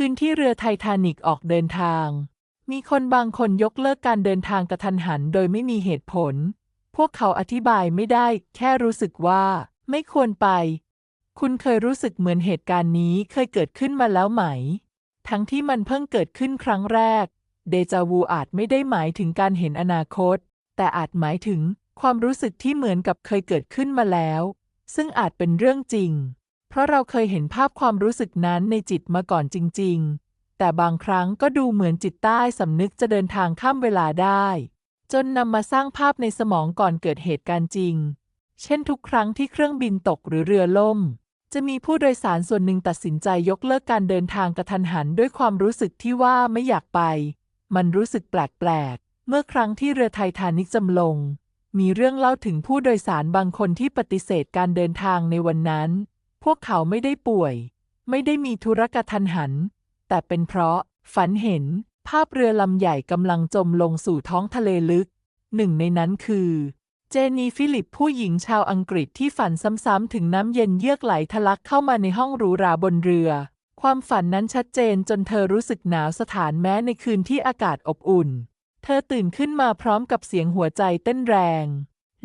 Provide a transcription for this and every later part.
คืนที่เรือไททานิกออกเดินทาง มีคนบางคนยกเลิกการเดินทางกระทันหันโดยไม่มีเหตุผล พวกเขาอธิบายไม่ได้ แค่รู้สึกว่า ไม่ควรไป คุณเคยรู้สึกเหมือนเหตุการณ์นี้เคยเกิดขึ้นมาแล้วไหม ทั้งที่มันเพิ่งเกิดขึ้นครั้งแรก เดจาวูอาจไม่ได้หมายถึงการเห็นอนาคต แต่อาจหมายถึงความรู้สึกที่เหมือนกับเคยเกิดขึ้นมาแล้ว ซึ่งอาจเป็นเรื่องจริง เพราะเราเคยเห็นภาพความรู้สึกนั้นในจิตมาก่อนจริง ๆ แต่บางครั้งก็ดูเหมือนจิตใต้สำนึกจะเดินทางข้ามเวลาได้ จนนำมาสร้างภาพในสมองก่อนเกิดเหตุการณ์จริง เช่นทุกครั้งที่เครื่องบินตกหรือเรือล่ม จะมีผู้โดยสารส่วนหนึ่งตัดสินใจยกเลิกการเดินทางกระทันหันด้วยความรู้สึกที่ว่าไม่อยากไป มันรู้สึกแปลกๆ เมื่อครั้งที่เรือไททานิกจำลง มีเรื่องเล่าถึงผู้โดยสารบางคนที่ปฏิเสธการเดินทางในวันนั้น พวกเขาไม่ได้ป่วย ไม่ได้มีธุรกทันหัน แต่เป็นเพราะฝันเห็นภาพเรือลำใหญ่กำลังจมลงสู่ท้องทะเลลึก หนึ่งในนั้นคือ เจนีฟิลิปผู้หญิงชาวอังกฤษที่ฝันซ้ำๆถึงน้ำเย็นเยือกไหลทะลักเข้ามาในห้องหรูหราบนเรือ ความฝันนั้นชัดเจนจนเธอรู้สึกหนาวสถานแม้ในคืนที่อากาศอบอุ่น เธอตื่นขึ้นมาพร้อมกับเสียงหัวใจเต้นแรง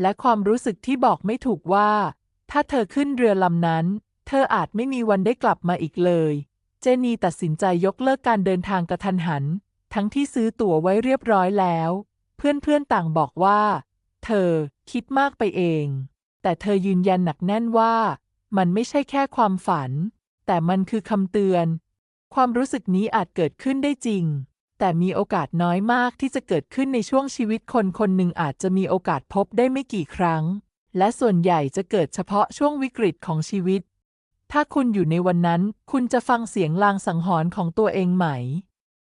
และความรู้สึกที่บอกไม่ถูกว่า ถ้าเธอขึ้นเรือลำนั้น เธออาจไม่มีวันได้กลับมาอีกเลย เจนีตัดสินใจยกเลิกการเดินทางกระทันหัน ทั้งที่ซื้อตั๋วไว้เรียบร้อยแล้ว เพื่อนๆต่างบอกว่า เธอคิดมากไปเอง แต่เธอยืนยันหนักแน่นว่า มันไม่ใช่แค่ความฝัน แต่มันคือคำเตือน ความรู้สึกนี้อาจเกิดขึ้นได้จริง แต่มีโอกาสน้อยมากที่จะเกิดขึ้นในช่วงชีวิตคนคนหนึ่งอาจจะมีโอกาสพบได้ไม่กี่ครั้ง และส่วนใหญ่จะเกิดเฉพาะช่วงวิกฤตของชีวิต ถ้าคุณอยู่ในวันนั้น คุณจะฟังเสียงลางสังหรณ์ของตัวเองไหม